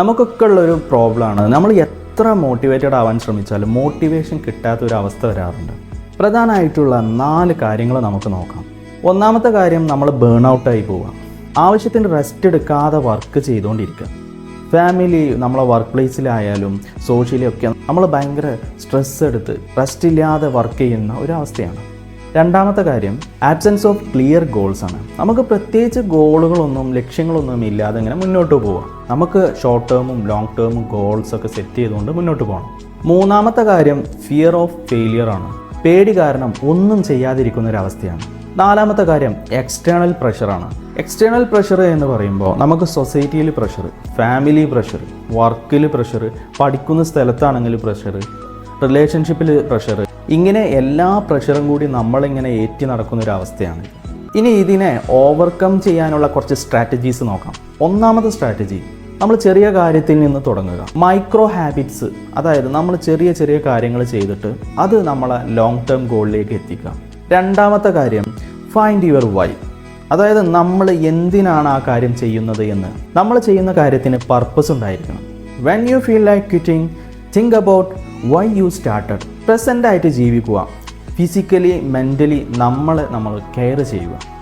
നമുക്കൊക്കെ ഉള്ളൊരു പ്രോബ്ലമാണ് നമ്മൾ എത്ര മോട്ടിവേറ്റഡ് ആവാൻ ശ്രമിച്ചാലും മോട്ടിവേഷൻ കിട്ടാത്ത ഒരു അവസ്ഥ വരാറുണ്ട്. പ്രധാനമായിട്ടുള്ള നാല് കാര്യങ്ങൾ നമുക്ക് നോക്കാം. ഒന്നാമത്തെ കാര്യം നമ്മൾ ബേൺ ഔട്ടായി പോവുക ആവശ്യത്തിന് റെസ്റ്റ് എടുക്കാതെ വർക്ക് ചെയ്തുകൊണ്ടിരിക്കുക. ഫാമിലി നമ്മളെ വർക്ക് പ്ലേസിലായാലും സോഷ്യലി ഒക്കെ നമ്മൾ ഭയങ്കര സ്ട്രെസ് എടുത്ത് റെസ്റ്റ് ഇല്ലാതെ വർക്ക് ചെയ്യുന്ന ഒരു അവസ്ഥയാണ് രണ്ടാമത്തെ കാര്യം ആബ്സെൻസ് ഓഫ് ക്ലിയർ ഗോൾസ് ആണ്. നമുക്ക് പ്രത്യേകിച്ച് ഗോളുകളൊന്നും ലക്ഷ്യങ്ങളൊന്നും ഇല്ലാതെ ഇങ്ങനെ മുന്നോട്ട് പോവാം. നമുക്ക് ഷോർട്ട് ടേമും ലോങ് ടേമും ഗോൾസ് ഒക്കെ സെറ്റ് ചെയ്തുകൊണ്ട് മുന്നോട്ട് പോകണം മൂന്നാമത്തെ കാര്യം ഫിയർ ഓഫ് ഫെയിലിയർ ആണ്. പേടി കാരണം ഒന്നും ചെയ്യാതിരിക്കുന്ന ഒരു അവസ്ഥയാണ് നാലാമത്തെ കാര്യം എക്സ്റ്റേണൽ പ്രഷറാണ് എക്സ്റ്റേണൽ പ്രഷർ എന്ന് പറയുമ്പോൾ നമുക്ക് സൊസൈറ്റിയിൽ പ്രഷർ ഫാമിലി പ്രഷർ വർക്കിൽ പ്രഷർ പഠിക്കുന്ന സ്ഥലത്താണെങ്കിൽ പ്രഷർ റിലേഷൻഷിപ്പിൽ പ്രഷർ ഇങ്ങനെ എല്ലാ പ്രഷറും കൂടി നമ്മളിങ്ങനെ ഏറ്റി നടക്കുന്ന ഒരു അവസ്ഥയാണ് ഇനി ഇതിനെ ഓവർകം ചെയ്യാനുള്ള കുറച്ച് സ്ട്രാറ്റജീസ് നോക്കാം. ഒന്നാമത്തെ സ്ട്രാറ്റജി നമ്മൾ ചെറിയ കാര്യത്തിൽ നിന്ന് തുടങ്ങുക. മൈക്രോ ഹാബിറ്റ്സ് അതായത് നമ്മൾ ചെറിയ ചെറിയ കാര്യങ്ങൾ ചെയ്തിട്ട് അത് നമ്മളെ ലോങ് ടേം ഗോളിലേക്ക് എത്തിക്കുക. രണ്ടാമത്തെ കാര്യം ഫൈൻഡ് യുവർ വൈ അതായത് നമ്മൾ എന്തിനാണ് ആ കാര്യം ചെയ്യുന്നത് എന്ന്. നമ്മൾ ചെയ്യുന്ന കാര്യത്തിന് പർപ്പസ് ഉണ്ടായിരിക്കണം. When you feel like quitting think about why you started present ആയിട്ട് ജീവിക്കുക. ഫിസിക്കലി മെന്റലി നമ്മൾ നമ്മൾ കെയർ ചെയ്യുക.